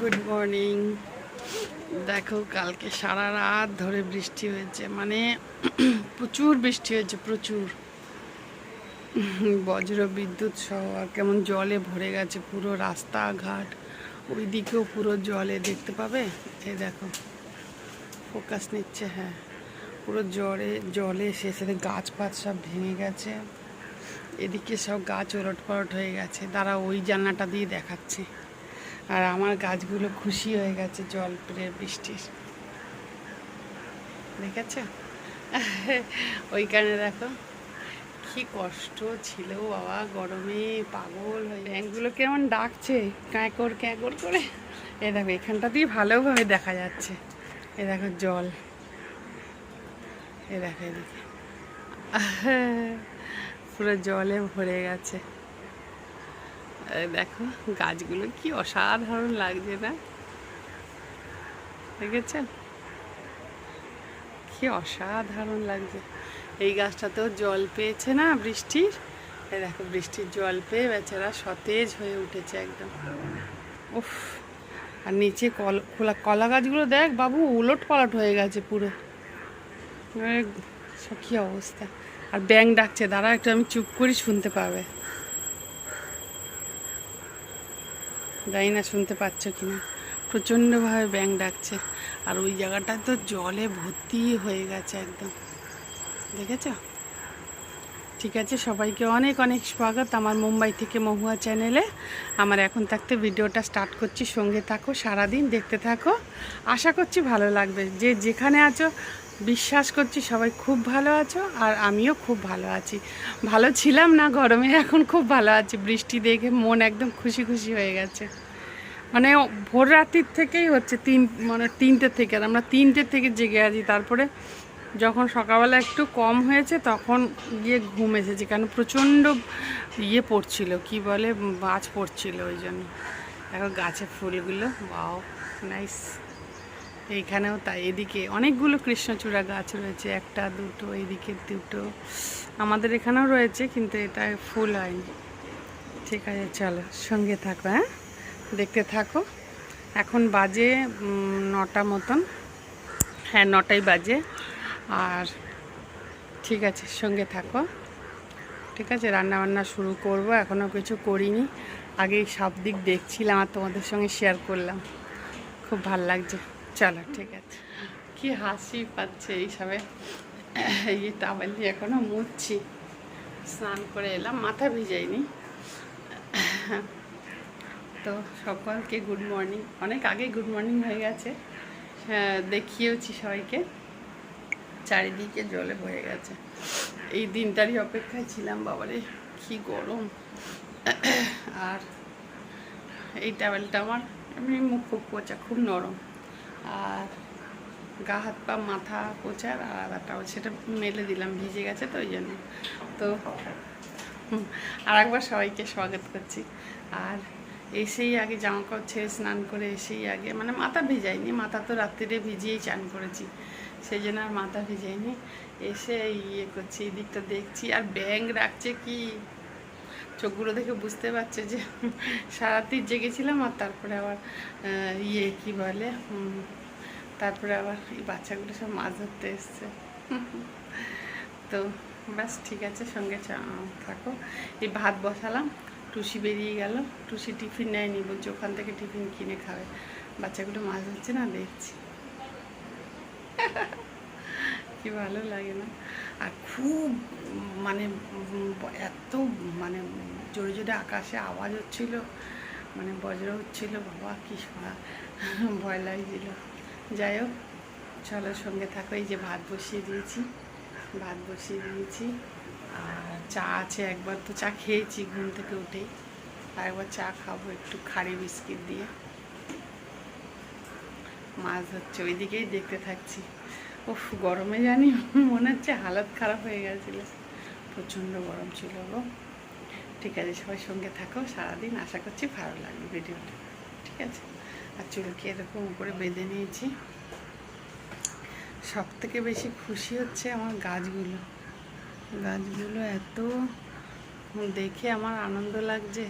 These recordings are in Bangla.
গুড মর্নিং দেখো, কালকে সারা রাত ধরে বৃষ্টি হয়েছে। মানে প্রচুর বৃষ্টি হয়েছে, প্রচুর। বজ্র, বিদ্যুৎ সহ কেমন জলে ভরে গেছে পুরো রাস্তাঘাট। ওই দিকেও পুরো জলে, দেখতে পাবে? এই দেখো ফোকাস নিচ্ছে হ্যাঁ। পুরো জলে জলে শেষে গাছ পাত সব ভেঙে গেছে। এদিকে সব গাছ ওলট পালট হয়ে গেছে। তারা ওই জানলাটা দিয়ে দেখাচ্ছে। আর আমার গাছগুলো খুশি হয়ে গেছে জল পেরে বৃষ্টির। দেখেছ? ওইখানে দেখো, কি কষ্ট ছিল বাবা, গরমে পাগল হয়ে ব্যাংকগুলো কেমন ডাকছে, ক্যাঁকর ক্যাঁকর করে। এ দেখো, এখানটা দিয়ে ভালোভাবে দেখা যাচ্ছে। এ দেখো জল। এ দেখো এদিকে। পুরো জলে ভরে গেছে। দেখো, গাছগুলো কি অসাধারণ লাগছে, না? দেখেছেন কি অসাধারণ লাগছে। এই গাছটাতেও জল পেয়েছে, না, বৃষ্টির? দেখো, বৃষ্টির জল পেয়ে বেচারা সতেজ হয়ে উঠেছে একদম। উফ, আর নিচে কল, খোলা, কলা গাছগুলো দেখ, বাবু, উলট পালট হয়ে গেছে পুরো। কী অবস্থা। আর ব্যাং ডাকছে দাঁড়া একটু আমি চুপ করি শুনতে পাবে। জানি না, শুনতে পাচ্ছ কি না প্রচণ্ডভাবে ব্যাং ডাকছে। আর ওই জায়গাটা তো জলে ভর্তি হয়ে গেছে একদম। দেখেছ? ঠিক আছে, সবাইকে অনেক অনেক স্বাগত। আমার মুম্বাই থেকে মহুয়া চ্যানেলে। আমার এখন থাকতে ভিডিওটা স্টার্ট করছি। সঙ্গে থাকো, সারাদিন দেখতে থাকো। আশা করছি ভালো লাগবে। যে যেখানে আছো বিশ্বাস করছি সবাই খুব ভালো আছো আর আমিও খুব ভালো আছি। ভালো ছিলাম না গরমে, এখন খুব ভালো আছি। বৃষ্টি দেখে মন একদম খুশি খুশি হয়ে গেছে। মানে ভোর রাত্রির থেকেই হচ্ছে তিন মানে তিনটে থেকে, আর আমরা তিনটে থেকে জেগে আছি। তারপরে যখন সকালবেলা একটু কম হয়েছে, তখন গিয়ে ঘুম এসেছে। কারণ প্রচণ্ড ইয়ে পড়ছিল, কি বলে বাজ পড়ছিল ওই জন্য। এখন গাছে ফুলগুলো বাও নাইস। এইখানেও তাই। এদিকে অনেকগুলো কৃষ্ণচূড়া গাছ রয়েছে, একটা, দুটো, এদিকে দুটো। আমাদের এখানেও রয়েছে, কিন্তু এটা ফুল হয়নি। ঠিক আছে, চলো সঙ্গে থাকো হ্যাঁ? দেখতে থাকো। এখন বাজে নটা মতন। হ্যাঁ নটাই বাজে। আর ঠিক আছে, সঙ্গে থাকো। ঠিক আছে রান্না বান্না শুরু করব, এখনও কিছু করিনি। আগেই সব দিক দেখছিলাম আর তোমাদের সঙ্গে শেয়ার করলাম। খুব ভালো লাগছে। চলো, ঠিক আছে। কি হাসি পাচ্ছে এইসবে। এই টাওয়াল দিয়ে এখনও মুছছি। স্নান করে এলাম, মাথা ভিজাইনি। তো সকলকে গুড মর্নিং অনেক আগেই গুড মর্নিং হয়ে গেছে। হ্যাঁ দেখিয়েওছি সবাইকে। চারিদিকে জলে বয়ে গেছে। এই দিনটারই অপেক্ষায় ছিলাম, বাবারে, কি গরম। আর এই টাওয়েলটা আমার এমনি মুখ খুব পোচা, খুব নরম। আর গা হাত পা, মাথা পোচার আর আলাদা টাওয়েল সেটা মেলে দিলাম, ভিজে গেছে তো ওই জন্য। তো আর একবার সবাইকে স্বাগত করছি। আর এসেই আগে জামা কাপড় ছেড়ে স্নান করে এসেই আগে মানে মাথা ভিজাইনি, মাথা তো রাত্রিরে ভিজিয়েই চান করেছি। সেই জন্য আর মাথা ভিজাইনি। এসে ইয়ে করছি, এদিকটা দেখছি আর ব্যাং রাখছে কি? চোখগুলো দেখে বুঝতে পারছে যে সারাতি জেগেছিলাম আর তারপরে আবার ইয়ে কি বলে তারপরে আবার এই বাচ্চাগুলো সব মাছ ধরতে এসছে। তো ব্যাস ঠিক আছে, সঙ্গে থাকো। এই ভাত বসালাম, টুসি বেরিয়ে গেল। টুসি টিফিন নেয়নি, বলছে ওখান থেকে টিফিন কিনে খাবে। বাচ্চাগুলো মাছ ধরছে না, দেখছি। কি ভালো লাগে না। আর খুব মানে এত মানে জোরে জোরে আকাশে আওয়াজ হচ্ছিল মানে বজ্র হচ্ছিল, বাবা কি ভয় লাগছিল। যাই হোক, চলো সঙ্গে থাকো, এই যে ভাত বসিয়ে দিয়েছি, ভাত বসিয়ে দিয়েছি। আর চা আছে, একবার তো চা খেয়েছি ঘুম থেকে উঠেই। আর একবার চা খাব একটু খাড়ি বিস্কিট দিয়ে। মাছ হচ্ছে ওইদিকেই দেখতে থাকছি। উফ, গরমে জানি, মনে হচ্ছে হালত খারাপ হয়ে গেছিল। প্রচণ্ড গরম ছিল গো। ঠিক আছে, সবাই সঙ্গে থাকো, সারাদিন আশা করছি ভালো লাগবে ভিডিওটা। ঠিক আছে? আর চুলকে এরকম উপরে বেঁধে নিয়েছি। সব থেকে বেশি খুশি হচ্ছে আমার গাছগুলো। গাছগুলো এত দেখে আমার আনন্দ লাগছে।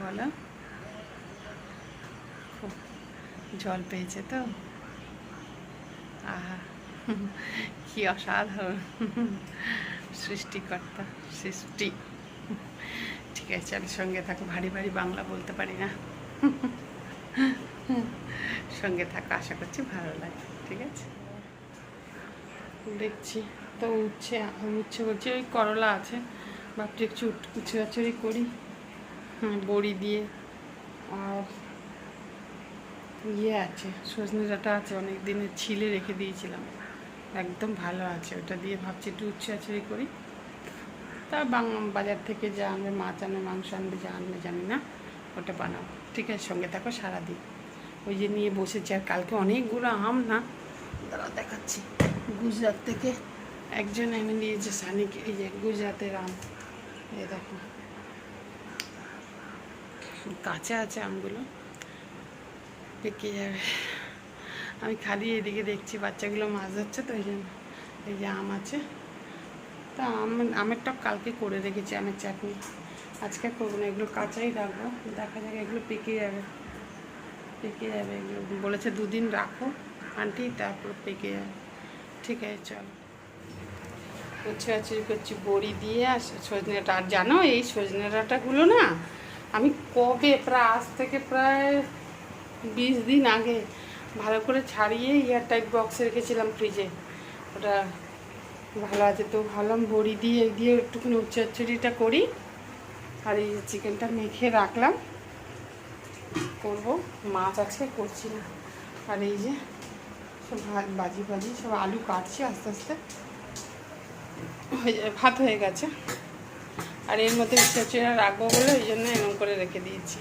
বলো? জল পেয়েছে তো? কি অসাধারণ। সৃষ্টিকর্তা, সৃষ্টি। ঠিক আছে, আমি সঙ্গে থাকো, ভারী ভারী বাংলা বলতে পারি না। সঙ্গে থাকো, আশা করছি ভালো লাগে, ঠিক আছে? দেখছি, তো উচ্ছে উচ্ছে বলছি, ওই করলা আছে। ভাবছি একটু উট- উচ্ছে করি। বড়ি দিয়ে। আর ইয়ে আছে সজনে ডাঁটা আছে, অনেক দিনের ছিলে রেখে দিয়েছিলাম। একদম ভালো আছে, ওটা দিয়ে ভাবছি একটু উচ্ছে আচড়ি করি। তা বাজার থেকে যা আনবে, মাছ আনবে, মাংস আনবে, যা আনবে, জানি না, ওটা বানাবো। ঠিক আছে, সঙ্গে থাকো, সারাদিন। ওই যে নিয়ে বসেছি, আর কালকে অনেকগুলো আম না দাঁড়া দেখাচ্ছি। গুজরাট থেকে একজন এনে দিয়েছে সানিকে, এই যে গুজরাটের আম। এই দেখো। কাঁচা আছে আমগুলো। পেকে যাবে? আমি খালি এদিকে দেখছি বাচ্চাগুলো মাছ ধরছে তো ওই জন্য এই যে আম আছে। তা আম, আমের টক কালকে করে রেখেছি, আমের চাটনি। আজকে করব না, এগুলো কাঁচাই রাখব, দেখা যাক এগুলো পেকে যাবে। পেকে যাবে এগুলো। বলেছে দুদিন রাখো, আন্টি তারপর পেকে যাবে। ঠিক আছে, চল। উচ্ছে করছি, বড়ি দিয়ে আর সজনে ডাঁটা জানো এই সজনে ডাঁটাগুলো না, আমি কবে প্রায় আজ থেকে প্রায় বিশ দিন আগে ভালো করে ছাড়িয়ে এয়ার টাইট বক্সে রেখেছিলাম ফ্রিজে ওটা ভালো আছে তো ভাবলাম বড়ি দিয়ে দিয়ে একটুখানি উচ্ছে আচড়িটা করি। আর এই চিকেনটা মেখে রাখলাম। করব, মাছ আজকে করছি না। আর এই যে সব বাজি বাজি সব আলু কাটছি আস্তে আস্তে। হয়ে, ভাত হয়ে গেছে। আর এর মধ্যে উচ্চচেরা রাখব বলে ওই জন্য এরকম করে রেখে দিয়েছি।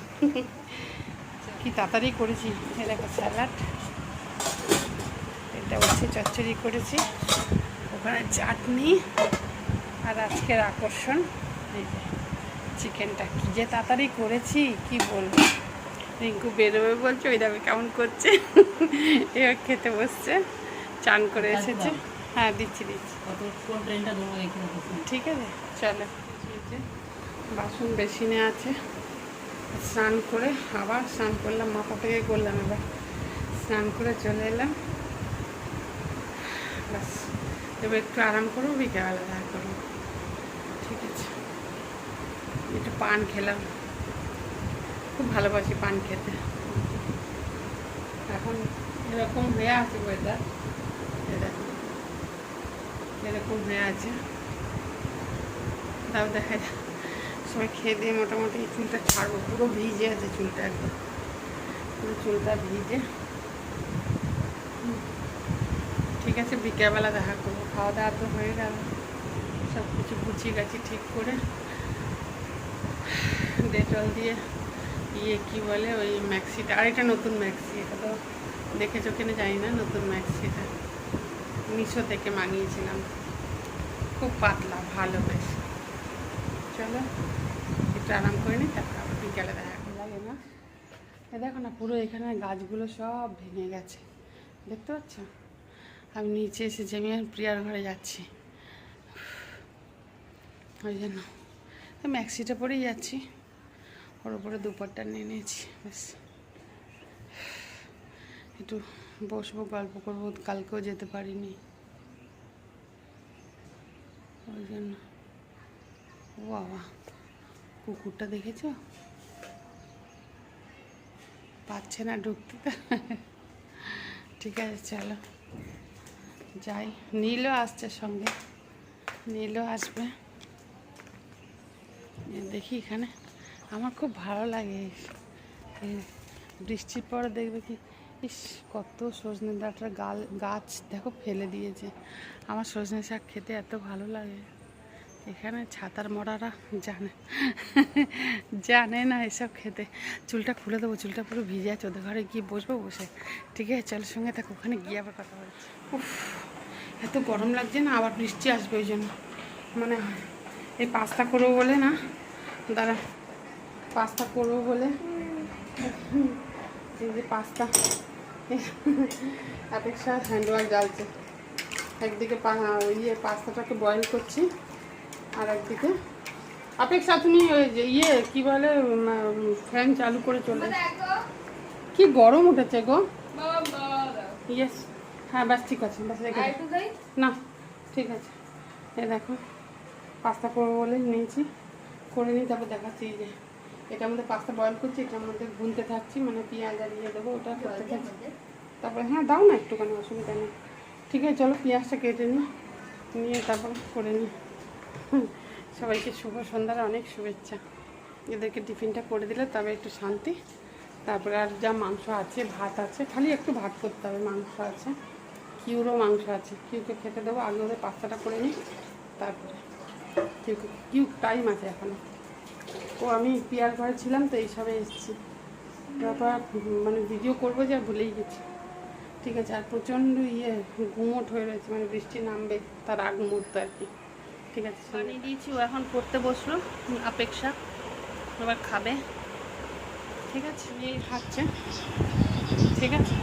কি তাড়াতাড়ি করেছি? দেখো স্যালাড। এটা হচ্ছে চচ্চড়ি করেছি। ওখানে চাটনি আর আজকের আকর্ষণ। এই যে চিকেনটা কি যে তাড়াতাড়ি করেছি কি বলব? রিঙ্কু বেরোবে বলছে ওই দেখো কেমন করছে? এবার খেতে বসছে। চান করে এসেছে। হ্যাঁ দিচ্ছি দিচ্ছি। ঠিক আছে চলো। বাসন বেসিনে আছে। স্নান করে আবার স্নান করলাম মাথা থেকে করলাম এবার। স্নান করে চলে এলাম। ব্যাস, এবার একটু আরাম করব, বিকেলবেলা দেখা করব। ঠিক আছে। একটু পান খেলাম। খুব ভালোবাসি পান খেতে। এখন এরকম হয়ে আছে ওয়েদার এরকম এরকম হয়ে আছে। তাও দেখা যায় সবাই খেয়ে দিয়ে মোটামুটি এই চুলটা ছাড়বো। পুরো ভিজে আছে চুলটা একদম। পুরো চুলটা ভিজে। ঠিক আছে, বিকেলবেলা দেখা করব। খাওয়া দাওয়া তো হয়ে গেল। সব কিছু গুছিয়ে গেছি ঠিক করে। ডেটল দিয়ে ইয়ে কি বলে ওই ম্যাক্সিটা। আর এটা নতুন ম্যাক্সি, এটা তো দেখেছ কিনা জানি না, নতুন ম্যাক্সিটা। মিশো থেকে মানিয়েছিলাম খুব পাতলা, ভালো বেশ। চলো, একটু আরাম করে নিই তারপর আবার বিকেলে দেখা। লাগে না? এ দেখো না, পুরো এখানে গাছগুলো সব ভেঙে গেছে। দেখতে পাচ্ছ? আমি নিচে এসেছি, আমি আর প্রিয়ার ঘরে যাচ্ছি। ওই জন্য। ম্যাক্সিটা পরেই যাচ্ছি। ওর উপরে দুপারটা নিয়ে নিয়েছি বেশ একটু বসবো, গল্প করব, কালকেও যেতে পারিনি। ওই জন্য। ও বাবা, কুকুরটা দেখেছ? পাচ্ছে না ঢুকতে। ঠিক আছে, চলো। যাই, নীলও আসছে সঙ্গে। নীলও আসবে। দেখি এখানে। আমার খুব ভালো লাগে। বৃষ্টির পরে দেখবে কি, ইস, কত সজনে ডাঁটার গাল, গাছ দেখো ফেলে দিয়েছে। আমার সজনে শাক খেতে এত ভালো লাগে। এখানে ছাতার মরারা জানে। জানে না এসব খেতে। চুলটা খুলে দেবো, চুলটা পুরো ভিজে আছে, ওদের ঘরে গিয়ে বসবো বসে। ঠিক আছে, চল সঙ্গে থাকো, ওখানে গিয়ে আবার কথা বলছি। উফ, এত গরম লাগছে না, আবার বৃষ্টি আসবে ওই জন্য। মানে এই পাস্তা করব বলে না, দাঁড়া, পাস্তা করব বলে। এই যে পাস্তা অপেক্ষা হ্যান্ড ওয়াশ জ্বালছে। একদিকে ইয়ে পাস্তাটাকে বয়েল করছি। আর একদিকে। অপেক্ষা তুমি ইয়ে কী বলে ফ্যান চালু করে চলে কি গরম উঠেছে গো। ইয়েস হ্যাঁ ব্যাস ঠিক আছে ব্যাস রেখে। না ঠিক আছে। এই দেখো পাস্তা করব বলে নিয়েছি। করে নিই তারপর দেখাচ্ছি যে এটার মধ্যে পাস্তা বয়েল করছি এটার মধ্যে ভুনতে থাকছি মানে পেঁয়াজ আর ইয়ে দেবো ওটা করতে থাকছি। তারপরে হ্যাঁ দাও না একটুখানি অসুবিধা নেই। ঠিক আছে চলো পেঁয়াজটা কেটে নিই নিয়ে তারপর করে নিই। সবাইকে শুভ সন্ধ্যার অনেক শুভেচ্ছা। এদেরকে টিফিনটা করে দিলে তবে একটু শান্তি। তারপরে আর যা মাংস আছে, ভাত আছে, খালি একটু ভাত করতে হবে, মাংস আছে কিউরও মাংস আছে। কিউকে খেতে দেবো, আগে ওদের পাস্তাটা করে নিই, তারপরে কিউকে কিউ টাইম আছে এখনও। ও আমি পিয়ার ঘরে ছিলাম তো এইসবে এসেছি। তারপর মানে ভিডিও করব যে ভুলেই গেছি। ঠিক আছে, আর প্রচণ্ড ইয়ে ঘুমট হয়ে রয়েছে মানে বৃষ্টি নামবে, তার আগ মুহূর্ত আর কি। ঠিক আছে পানি দিয়েছি ও এখন পড়তে বসল অপেক্ষা এবার খাবে। ঠিক আছে নিয়ে খাচ্ছে। ঠিক আছে।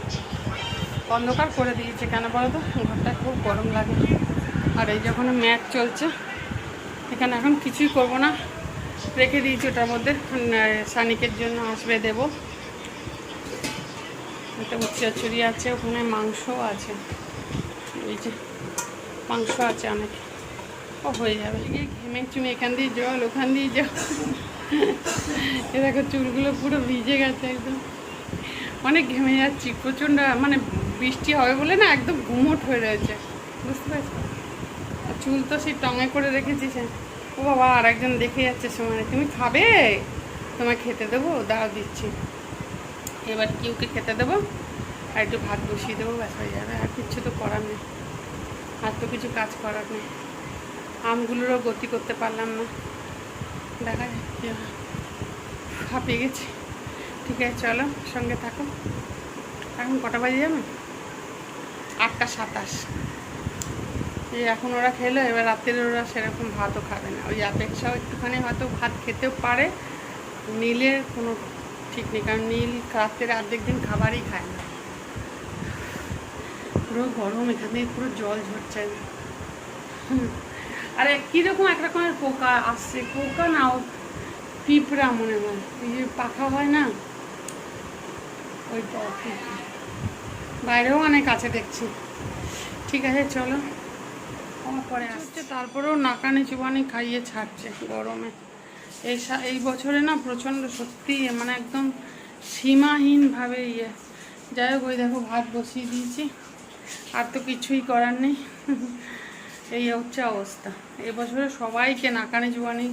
অন্ধকার করে দিয়েছে কেন বলো তো? ঘরটা খুব গরম লাগে। আর এই যখন ম্যাচ চলছে এখানে এখন কিছুই করব না। রেখে দিয়েছি ওটার মধ্যে সানিকের জন্য আসবে দেবো। একটা উচ্চাচুরি আছে ওখানে মাংসও আছে। এই যে মাংস আছে অনেক। ও, হয়ে যাবে। ঘেমে চুমে এখান দিয়ে জল, ওখান দিয়ে জল। এ দেখো, চুলগুলো পুরো ভিজে গেছে একদম। অনেক ঘেমে যাচ্ছি, প্রচণ্ড মানে বৃষ্টি হবে বলে না একদম ঘুমট হয়ে রয়েছে। বুঝতে পারছ? আর চুল তো সেই টঙে করে রেখেছি সে। ও বাবা আর একজন দেখে যাচ্ছে সময় তুমি খাবে? তোমায় খেতে দেবো? দাও দিচ্ছি। এবার কিউকে খেতে দেবো? আর একটু ভাত বসিয়ে দেবো, ব্যাস হয়ে যাবে। আর কিচ্ছু তো করার নেই। আর তো কিছু কাজ করার নেই। আমগুলোরও গতি করতে পারলাম না। দেখা হয়। হাঁপিয়ে গেছি। ঠিক আছে, চলো সঙ্গে থাকো। এখন কটা বাজে যাবে আটটা সাতাশ। এই এখন ওরা খেলো, এবার রাত্রে ওরা সেরকম ভাতও খাবে না। ওই অপেক্ষাও একটুখানি হয়তো ভাত খেতেও পারে। নীলের কোনো ঠিক নেই, কারণ নীল রাত্রের অর্ধেক দিন খাবারই খায় না। পুরো গরম, এখান পুরো জল ঝরছে। হুম। আরে কীরকম এক রকমের পোকা আসছে? পোকা না ও পিঁপড়া মনে হয়। ওই যে পাখা হয় না? ওই বাইরেও অনেক আছে দেখছি। ঠিক আছে চলো। আমার পরে আসছে। তারপরেও নাকানি চুবানি খাইয়ে ছাড়ছে গরমে। এই এই বছরে না প্রচণ্ড সত্যি মানে একদম সীমাহীনভাবে ইয়ে। যাই হোক ওই দেখো ভাত বসিয়ে দিয়েছি। আর তো কিছুই করার নেই। এই হচ্ছে অবস্থা। এবছরে সবাইকে নাকানি চুবানি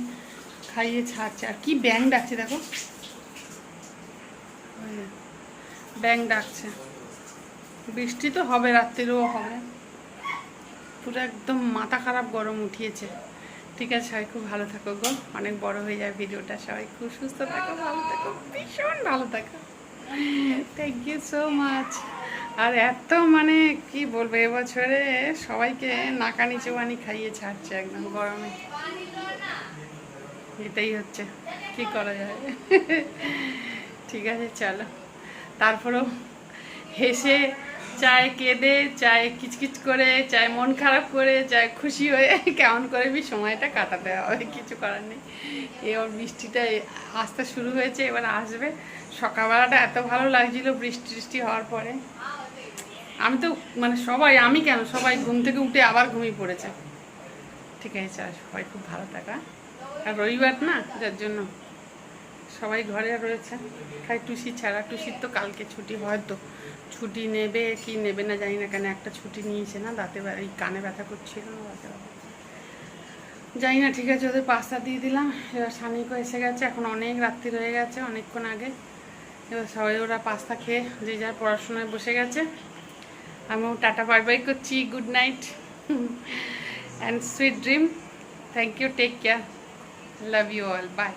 খাইয়ে ছাড়ছে। আর কি ব্যাং ডাকছে দেখো। ব্যাং ডাকছে। বৃষ্টি তো হবে, রাত্রিরেও হবে। পুরো একদম মাথা খারাপ গরম উঠিয়েছে। ঠিক আছে, সবাই খুব ভালো থাকো গো। অনেক বড় হয়ে যায় ভিডিওটা। সবাই খুব সুস্থ থাকো, ভালো থাকো, ভীষণ ভালো থাকো। থ্যাংক ইউ সো মাচ আর এত মানে কি বলব, এবছরে সবাইকে নাকানি চুবানি খাইয়ে ছাড়ছে একদম গরমে। এটাই হচ্ছে, কি করা যায়? ঠিক আছে, চলো। তারপরেও হেসে, চায় কেঁদে, চায় কিচকিচ করে, চায় মন খারাপ করে, চায় খুশি হয়ে কেমন করে বি সময়টা কাটাতে হবে, কিছু করার নেই। এই ওর বৃষ্টিটা আসতে শুরু হয়েছে, এবার আসবে। সকালবেলাটা এত ভালো লাগছিল বৃষ্টি টিষ্টি হওয়ার পরে। আমি তো মানে সবাই আমি কেন? সবাই ঘুম থেকে উঠে আবার ঘুমিয়ে পড়েছে। ঠিক আছে চল, সবাই খুব ভালো থাকা। আর রবিবার না যার জন্য সবাই ঘরে রয়েছে। খাই টুসি ছাড়া টুসির তো কালকে ছুটি হয়তো ছুটি নেবে কি নেবে না জানি না কেন একটা ছুটি নিয়েছে না দাঁতে এই কানে ব্যথা করছিল দাঁতে জানি না ঠিক আছে ওদের পাস্তা দিয়ে দিলাম। এবার সানিকও এসে গেছে এখন অনেক রাত্রি রয়ে গেছে অনেকক্ষণ আগে। এবার সবাই ওরা পাস্তা খেয়ে যে যার পড়াশোনায় বসে গেছে। আমিও টাটা বাই বাই করছি good night and sweet dream thank you take care love you all bye